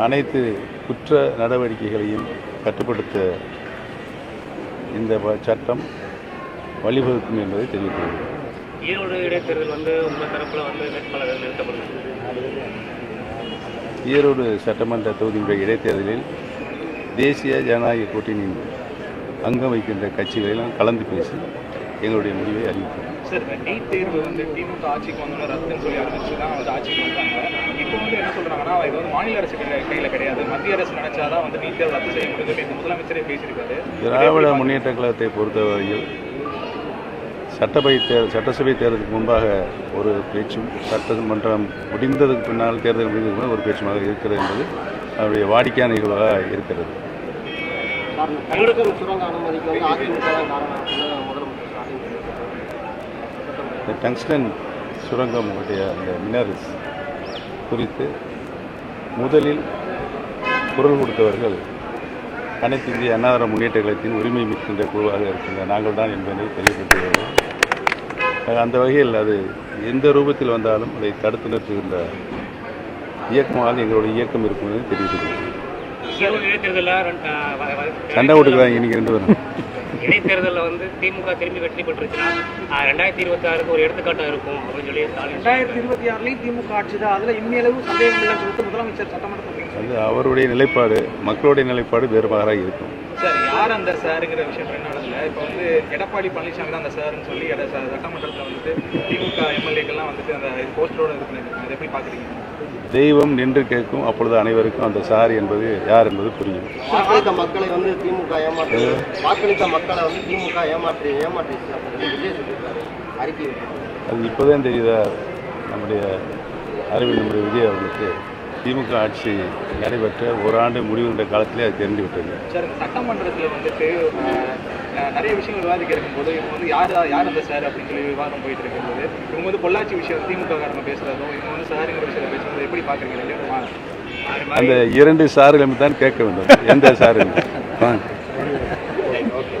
அனைத்து குற்ற நடவடிக்கைகளையும் கட்டுப்படுத்த இந்த சட்டம் வழிவகுக்கும் என்பதை தெரிவித்துள்ளது ஈரோடு இடைத்தேர்தல் வந்து உங்கள் தரப்பில் வந்து வேட்பாளர்கள் நிறுத்தப்படுது ஈரோடு சட்டமன்ற தொகுதியினுடைய இடைத்தேர்தலில் தேசிய ஜனநாயக கூட்டணியின் அங்கம் வைக்கின்ற கட்சிகளெல்லாம் கலந்து பேசி எங்களுடைய முடிவை அறிவித்தோம் சார் நீட் தேர்வு வந்து திமுக ஆட்சிக்கு வந்தோட ரத்துன்னு சொல்லி அறிவிச்சு தான் ஆட்சிக்கு வந்தாங்க. இப்போ வந்து சொல்றாங்கன்னா இது வந்து மாநில அரசு கையில- கிடையாது. மத்திய அரசு நினைச்சாதான் வந்து நீட் தேர்வு ரத்து செய்ய முடியும். முதலமைச்சரே பேசியிருக்காரு. திராவிட முன்னேற்ற கழகத்தை பொறுத்தவரையில் சட்டசபை தேர் சட்டசபை தேர்தலுக்கு முன்பாக ஒரு பேச்சும் சட்டமன்றம் முடிந்ததுக்கு பின்னால் தேர்தல் முடிந்ததுக்கு பின்னால் ஒரு பேச்சுமாக இருக்கிறது என்பது அவருடைய வாடிக்கையான நிகழ்வாக இருக்கிறது. டங்ஸ்டன் சுரங்கம் உடைய அந்த மினரல்ஸ் குறித்து முதலில் குரல் கொடுத்தவர்கள் அனைத்து இந்திய அன்னார முன்னேற்ற கழகத்தின் உரிமை மிக்கின்ற குழுவாக இருக்கின்ற நாங்கள் தான் என்பதை தெளிவுபடுத்துகிறது அந்த வகையில் அது எந்த ரூபத்தில் வந்தாலும் அதை தடுத்து நிறுத்துகின்ற இயக்கமாக எங்களுடைய இயக்கம் இருக்கும் என்று இடைத்தேர்தலில் சண்டை போட்டுக்கிறாங்க இன்னைக்கு ரெண்டு பேரும். இடைத்தேர்தலில் வந்து திமுக திரும்பி வெற்றி பெற்றுச்சுன்னா ரெண்டாயிரத்தி இருபத்தி ஆறுக்கு ஒரு எடுத்துக்காட்டாக இருக்கும் அப்படின்னு சொல்லி ஸ்டாலின் ரெண்டாயிரத்தி இருபத்தி ஆறுலையும் திமுக ஆட்சி தான் அதில் இம்மையளவு சந்தேகம் இல்லைன்னு சொல்லிட்டு முதலமைச்சர் சட்டமன்றத்தில். அது அவருடைய நிலைப்பாடு மக்களுடைய நிலைப்பாடு வேறுபாடாக இருக்கும் யார் அந்த சாருங்கிற விஷயம் என்ன நடக்கல. இப்போ வந்து எடப்பாடி பழனிசாமி தான் அந்த சார்னு சொல்லி சட்டமன்றத்தில் வந்துட்டு திமுக எம்எல்ஏக்கெல்லாம் வந்துட்டு அந்த போஸ்டரோட இருக்கு அதை எப்படி பார்க்குறீங்க தெய்வம் நின்று கேட்கும் அப்பொழுது அனைவருக்கும் அந்த சார் என்பது யார் என்பது புரியும். வாக்களித்த மக்களை வந்து திமுக ஏமாற்றி வாக்களித்த மக்களை வந்து திமுக ஏமாற்றி சொல்லியிருக்காரு. அறிக்கை. அது இப்போதான் தெரியுதா? நம்முடைய அறிவில் நம்முடைய விஜய் அவர்களுக்கு திமுக ஆட்சி நடைபெற்ற ஒரு ஆண்டு முடிவுன்ற காலத்திலே அது தெரிஞ்சு விட்டது. சார் சட்டமன்றத்தில் வந்துட்டு நிறைய விஷயங்கள் விவாதிக்க இருக்கும்போது இவங்க வந்து யார் யார் அந்த சார் அப்படின்னு சொல்லி விவாதம் போயிட்டு இருக்கும்போது இவங்க வந்து பொள்ளாச்சி விஷயம் திமுக காரணம் பேசுகிறதும் இவங்க வந்து சாருங்கிற விஷயத்தை பேசுறது எப்படி பார்க்குறீங்க? அந்த இரண்டு சார்களும் தான் கேட்க வேண்டும். எந்த சாரு ஓகே